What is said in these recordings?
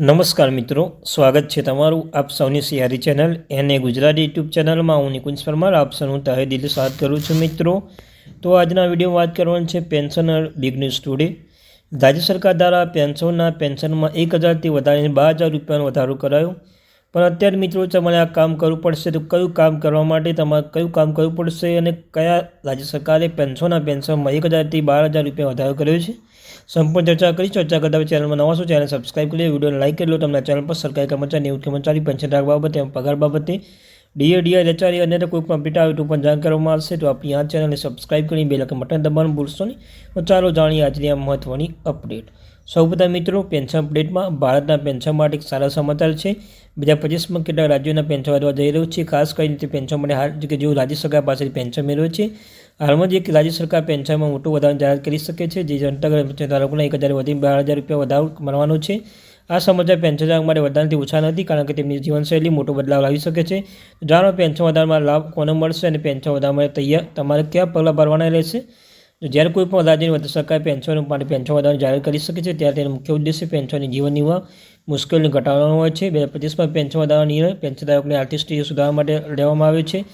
નમસ્કાર મિત્રો, સ્વાગત છે તમારું આપ સૌની સિયારી ચેનલ એને ગુજરાતી યુટ્યુબ ચેનલમાં. હું નિકુંજ પરમાર, આપ સૌનું તહે દિલ સ્વાગત કરું છું મિત્રો. તો આજના વીડિયો વાત કરવાની છે પેન્શનર બિગ ન્યૂઝ ટુડે. રાજ્ય સરકાર દ્વારા પેન્શનના પેન્શનમાં એક હજારથી વધારીને બાર હજાર રૂપિયાનો વધારો કરાયો. પણ અત્યારે મિત્રો, તમારે આ કામ કરવું પડશે તો કયું કામ કરવા માટે તમારે કયું કામ કરવું પડશે અને કયા રાજ્ય સરકારે પેન્શનના પેન્શનમાં એક હજારથી બાર હજાર રૂપિયા વધારો કર્યો છે? સંપૂર્ણ ચર્ચા કરી, ચર્ચા કરતા ચેનલમાં નવા છો ચેનલ સબસ્ક્રાઇબ કરી વિડીયોને લાઇક કરી લો, તમને ચેનલ પર સરકારી કર્મચારી નિવૃત્ત કર્મચારી પેન્શન બાબતે પગાર બાબતે ડીએ ડીઆર રચારી અને કોઈ પણ અપડેટ આવે તો પણ જાણ કરવામાં આવશે, તો આપણી આ ચેનલને સબસ્ક્રાઇબ કરી બે લખે બટન દબાવવાનું ભૂલશો નહીં. ચાલો જાણીએ આજની આ મહત્ત્વની અપડેટ સૌપ્રથમ મિત્રો પેન્શન અપડેટમાં ભારતના પેન્શન માટે એક સારા સમાચાર છે. બીજા પચીસમાં કેટલાક રાજ્યોના પેન્શન વધવા જઈ રહ્યું છે. ખાસ કરીને તે પેન્શન માટે હાલ કે જેઓ રાજ્ય સરકાર પાસેથી પેન્શન મેળવે છે. હાલમાં જ એક રાજ્ય સરકાર પેન્શનમાં મોટું વધારો જાહેર કરી શકે છે, જે અંતર્ગત પેન્શન ધારકોને એક હજાર વધી બાર હજાર રૂપિયા વધારો મળવાનો છે. આ સમાચાર પેન્શન ધારક માટે વધારાથી ઓછા નથી, કારણ કે તેમની જીવનશૈલી મોટો બદલાવ લાવી શકે છે. જાણો પેન્શન વધારમાં લાભ કોને મળશે અને પેન્શન વધારવા માટે તૈયાર, તમારે કયા પગલાં ભરવાના રહેશે? જ્યારે કોઈ પણ રાજ્યની સરકાર પેન્શન માટે પેન્શન વધારો જાહેર કરી શકે છે, ત્યારે તેનો મુખ્ય ઉદ્દેશ્ય પેન્શનની જીવન નિર્વાહ મુશ્કેલીને ઘટાડવાનો હોય છે. બે પચીસમાં પેન્શન વધારવાનો નિર્ણય પેન્શનધારકની આર્થિક સ્થિતિ સુધારવા માટે લેવામાં આવે છે.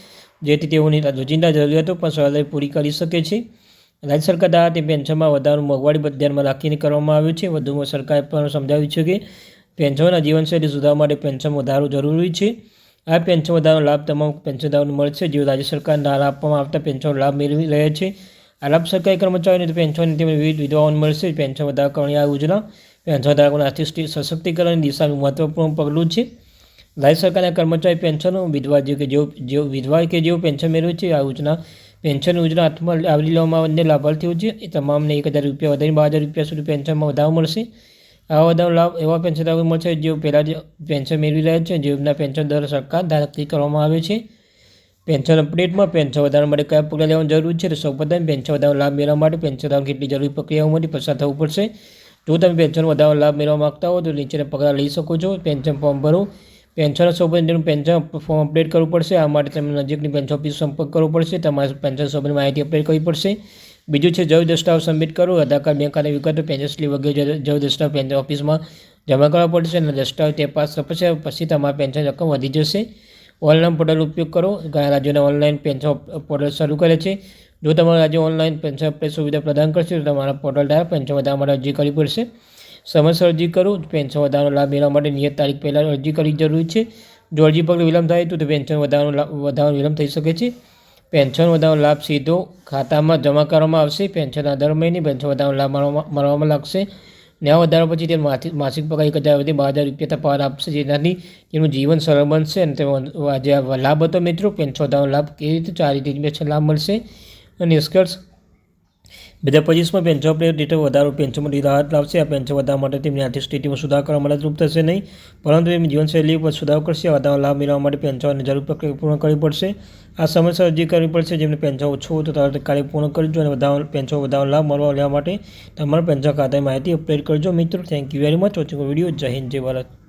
જેથી તેઓની રોજિંદા જરૂરિયાતો પણ સહેલાઈ પૂરી કરી શકે છે. રાજ્ય સરકાર દ્વારા તે પેન્શનમાં વધારો મોંઘવારી ધ્યાનમાં રાખીને કરવામાં આવ્યું છે. વધુમાં સરકારે પણ સમજાવ્યું છે કે પેન્શનના જીવનશૈલી સુધારવા માટે પેન્શન વધારો જરૂરી છે. આ પેન્શન વધારાનો લાભ તમામ પેન્શનદારોને મળશે, જેઓ રાજ્ય સરકાર દ્વારા આપવામાં આવતા પેન્શનનો લાભ મેળવી રહ્યા છે. આ લાભ સરકારી કર્મચારીઓને પેન્શન તેમની વિવિધ વિધવાઓને મળશે. પેન્શન વધારો કરવાની આ યોજના પેન્શનધારકોના આર્થિક સશક્તિકરણની દિશાનું મહત્વપૂર્ણ પગલું છે. રાજ્ય સરકારના કર્મચારી પેન્શનો વિધવા જે કે જેઓ જેઓ વિધવા કે જેઓ પેન્શન મેળવે છે, આ યોજના પેન્શન યોજના હાથમાં આવરી લેવામાં અન્ય લાભાર્થીઓ છે, એ તમામને એક હજાર રૂપિયા વધારીને બાર હજાર રૂપિયા સુધી પેન્શનમાં વધારો મળશે. આ વધારો લાભ એવા પેન્શનધારકો મળશે જેઓ પહેલાં જે પેન્શન મેળવી રહ્યા છે જેઓના પેન્શન દર સરકાર નક્કી કરવામાં આવે છે. પેન્શન અપડેટમાં પેન્શન વધારવા માટે કયા પગલાં લેવાની જરૂર છે, તો સૌપ્રથમ પેન્શન વધારવાનો લાભ મેળવવા માટે પેન્શનધારકો કેટલી જરૂરી પ્રક્રિયાઓમાંથી પસાર થવું પડશે. જો તમે પેન્શન વધારવાનો લાભ મેળવવા માગતા હો, તો નીચેના પગલાં લઈ શકો છો. પેન્શન ફોર્મ ભરો. પેન્શન સંબંધીનું પેન્શન ફોર્મ અપડેટ કરવું પડશે. આ માટે તમે નજીકની પેન્શન ઓફિસ સંપર્ક કરવો પડશે. તમારે પેન્શન સંબંધની માહિતી અપડેટ કરવી પડશે. બીજું છે જવ દસ્તાવેજ સબમિટ કરો. આધાર કાર્ડ બેંક ખાતે વિગતો પેન્શન સ્લીપ વગેરે જવ દસ્તાવેજ પેન્શન ઓફિસમાં જમા કરવા પડશે અને દસ્તાવેજ તે પાસ પછી પછી તમારી પેન્શન રકમ વધી જશે. ઓનલાઈન પોર્ટલ ઉપયોગ કરો. ઘણા રાજ્યોના ઓનલાઈન પેન્શન પોર્ટલ શરૂ કરે છે. જો તમારા રાજ્ય ઓનલાઈન પેન્શન સુવિધા પ્રદાન કરશે, તો તમારા પોર્ટલ દ્વારા પેન્શન વધારવા માટે અરજી કરવી પડશે. સમયસર અરજી કરો પેન્શન વધારાનો લાભ મેળવવા માટે નિયત તારીખ પહેલાં અરજી કરવી જરૂરી છે. જો અરજી પગલે વિલંબ થાય તો પેન્શન વધારવાનો લાભ વધારવાનો વિલંબ થઈ શકે છે. પેન્શન વધારવાનો લાભ સીધો ખાતામાં જમા કરવામાં આવશે. પેન્શનના દર મહિને પેન્શન વધારવાનો લાભ મળવામાં લાગશે. ન્યા વધારો પછી તે માસિક પગાર એક હજાર વધી બાર હજાર રૂપિયા પાર આપશે. જેનાથી તેનું જીવન સરળ બનશે અને તેનો જે લાભ હતો મિત્રો, પેન્શન વધારાનો લાભ કેવી રીતે ચાર રીતે લાભ મળશે. અને નિષ્કર્ષ બીજા પચીસમાં પેન્શન પ્લેયર ડેટા વધારો પેન્શનમાં રાહત લાવશે. આ પેન્શન વધારવા માટે તેમની આર્થિક સ્થિતિમાં સુધાર કરવા મદદરૂપ થશે નહીં. પરંતુ તેમની જીવનશૈલી પર સુધારો કરશે. વધારો લાભ મેળવવા માટે પેન્શનની જરૂર પ્રક્રિયા પૂર્ણ કરવી પડશે. આ સમયસર અરજી કરવી પડશે. જેમને પેન્શન ઓછું હોય તો તરત કાર્ય પૂર્ણ કરજો અને વધારો પેન્શન વધારો લાભ મળવા લેવા માટે તમારા પેન્શન ખાતાની માહિતી અપડેટ કરજો. મિત્રો thank you very much watching video Jai Hind, Jai Bharat.